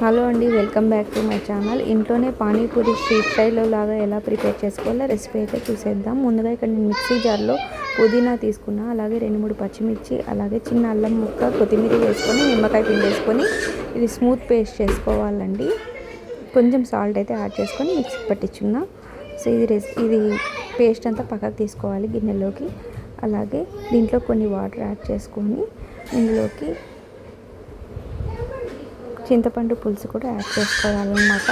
Hello అండి welcome back to my channel. ఇంట్లోనే panipuri street స్టైల్లో లాగా ఎలా ప్రిపేర్ చేసుకోవాలో రెసిపీ అయితే చూసేద్దాం. ముందుగా ఇక్కడ నేను మిక్సీ జార్లో పుదీనా తీసుకున్నా. అలాగే రెండు మూడు పచ్చిమిర్చి అలాగే చిన్న అల్లం ముక్క కొత్తిమీర వేసుకొని నిమ్మకాయ పిండేసుకొని ఇది స్మూత్ పేస్ట్ చేసుకోవాలండి. కొంచెం సాల్ట్ అయితే యాడ్ చేసుకొని మిక్సీ పట్టించున్నా సో ఇది రెసి ఇది పేస్ట్ అంతా పక్కకు తీసుకోవాలి గిన్నెలోకి. అలాగే దీంట్లో కొన్ని వాటర్ యాడ్ చేసుకొని ఇందులోకి చింతపండు పులుసు కూడా యాడ్ చేసుకోవాలన్నమాట.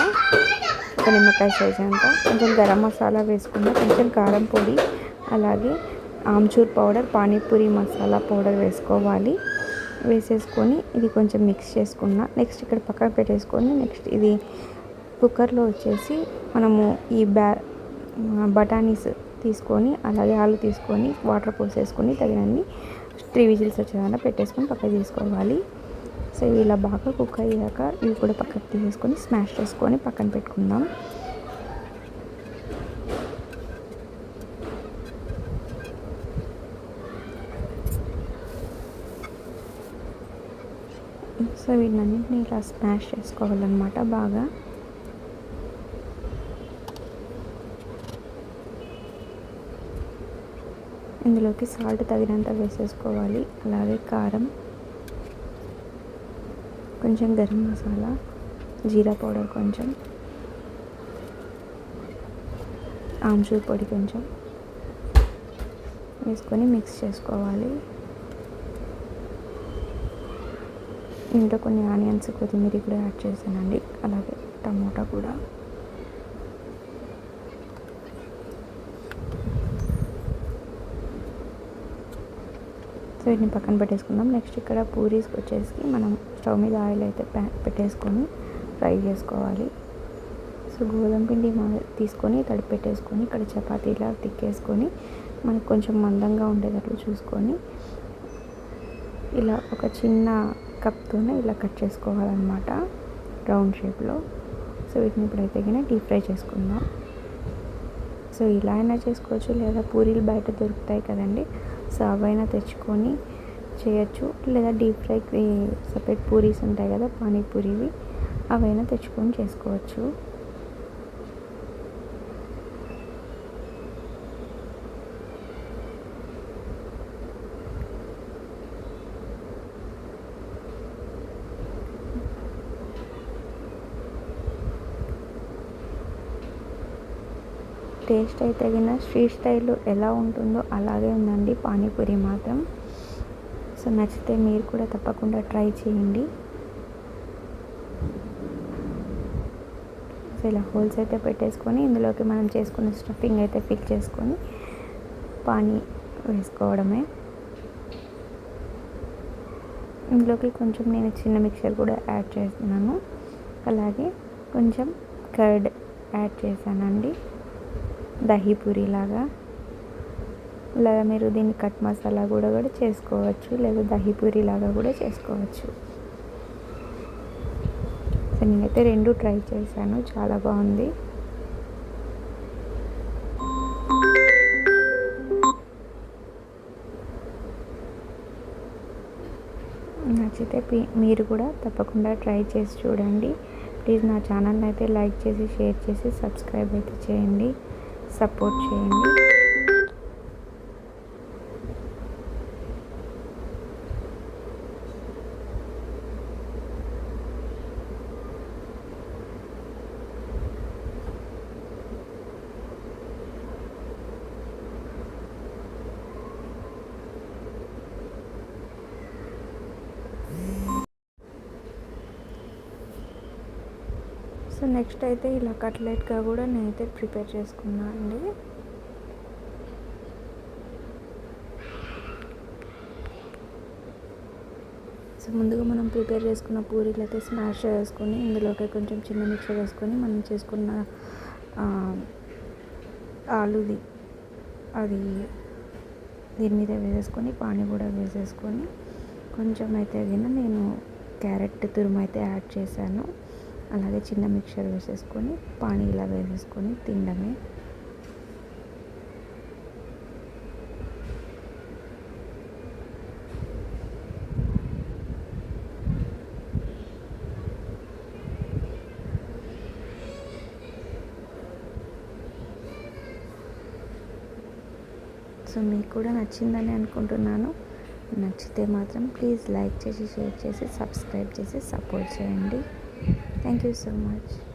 ఒక నిమ్మకాయ సైజ్ అంతా. కొంచెం గరం మసాలా వేసుకున్న కొంచెం కారం పొడి అలాగే ఆమ్చూర్ పౌడర్ పానీపూరి మసాలా పౌడర్ వేసుకోవాలి. వేసేసుకొని ఇది కొంచెం మిక్స్ చేసుకున్న. నెక్స్ట్ ఇక్కడ పక్కన పెట్టేసుకొని నెక్స్ట్ ఇది కుక్కర్లో వచ్చేసి మనము ఈ బ్యా బఠానీస్ తీసుకొని అలాగే ఆలు తీసుకొని వాటర్ పోసేసుకొని తగినన్ని త్రీ విజిల్స్ వచ్చేదాకా పెట్టేసుకొని పక్కన తీసుకోవాలి. సో ఇలా బాగా కుక్ అయ్యాక ఇవి కూడా పక్కకు తీసేసుకొని స్మాష్ చేసుకొని పక్కన పెట్టుకుందాం. సో వీటినన్నింటినీ ఇలా స్మాష్ చేసుకోవాలన్నమాట బాగా. ఇందులోకి సాల్ట్ తగినంత వేసేసుకోవాలి అలాగే కారం. కొంచెం గరం మసాలా జీరా పౌడర్ కొంచెం ఆమ్చూర్ పొడి కొంచెం వేసుకొని మిక్స్ చేసుకోవాలి. ఇంట్లో కొన్ని ఆనియన్స్ కొత్తిమీర కూడా యాడ్ చేశానండి. అలాగే టమోటా కూడా. సో వీటిని పక్కన పెట్టేసుకుందాం. నెక్స్ట్ ఇక్కడ పూరీస్కి వచ్చేసి మనం స్టవ్ మీద ఆయిల్ అయితే పెట్టేసుకొని ఫ్రై చేసుకోవాలి. సో గోధుమ పిండి తీసుకొని తడిపి పెట్టేసుకొని ఇక్కడ చపాతీలా తిక్కేసుకొని మనకు కొంచెం మందంగా ఉండేటట్లు చూసుకొని ఇలా ఒక చిన్న కప్తోనే ఇలా కట్ చేసుకోవాలన్నమాట రౌండ్ షేప్లో. సో వీటిని ఇప్పుడైతే కానీ డీప్ ఫ్రై చేసుకుందాం. సో ఇలా అయినా చేసుకోవచ్చు. లేదా పూరీలు బయట దొరుకుతాయి కదండి. సర్వ్ అయినా తెచ్చుకొని చేయొచ్చు. లేదా డీప్ ఫ్రై సపరేట్ పూరీస్ ఉంటాయి కదా పానీపూరివి అవైనా తెచ్చుకొని చేసుకోవచ్చు. టేస్ట్ అయితే తగిన స్ట్రీట్ స్టైల్లో ఎలా ఉంటుందో అలాగే ఉందండి. పానీపూరి మాత్రం. సో నచ్చితే మీరు కూడా తప్పకుండా ట్రై చేయండి. సో ఇలా హోల్స్ అయితే పెట్టేసుకొని ఇందులోకి మనం చేసుకున్న స్టఫింగ్ అయితే ఫిల్ చేసుకొని పానీ వేసుకోవడమే. ఇందులోకి కొంచెం నేను చిన్న మిక్చర్ కూడా యాడ్ చేస్తున్నాను. అలాగే కొంచెం కర్డ్ యాడ్ చేశానండి. దహీపూరి లాగా లేదా మీరు దీన్ని కట్ మసాలా కూడా కూడా చేసుకోవచ్చు లేదా దహీ పూరి లాగా కూడా చేసుకోవచ్చు. సో నేనైతే రెండు ట్రై చేశాను చాలా బాగుంది. నచ్చితే మీరు కూడా తప్పకుండా ట్రై చేసి చూడండి. ప్లీజ్ నా ఛానల్ని అయితే లైక్ చేసి షేర్ చేసి సబ్స్క్రైబ్ అయితే చేయండి. సపోర్ట్ చేయండి. సో నెక్స్ట్ అయితే ఇలా కట్లెట్గా కూడా నేనైతే ప్రిపేర్ చేసుకున్నాను అండి. సో ముందుగా మనం ప్రిపేర్ చేసుకున్న పూరీలు అయితే స్మాష్ చేసుకొని ఇందులోకి కొంచెం చిన్న మిక్సర్ వేసుకొని మనం చేసుకున్న ఆలుది అది దీని మీద వేసేసుకొని పానీ కూడా వేసేసుకొని కొంచెం అయితే గిన నేను క్యారెట్ తురుము అయితే యాడ్ చేశాను. అలాగే చిన్న మిక్చర్ వేసేసుకొని పానీ ఇలా వేసేసుకొని తినడమే. సో మీకు కూడా నచ్చిందని అనుకుంటున్నాను. నచ్చితే మాత్రం ప్లీజ్ లైక్ చేసి షేర్ చేసి సబ్స్క్రైబ్ చేసి సపోర్ట్ చేయండి. Thank you so much.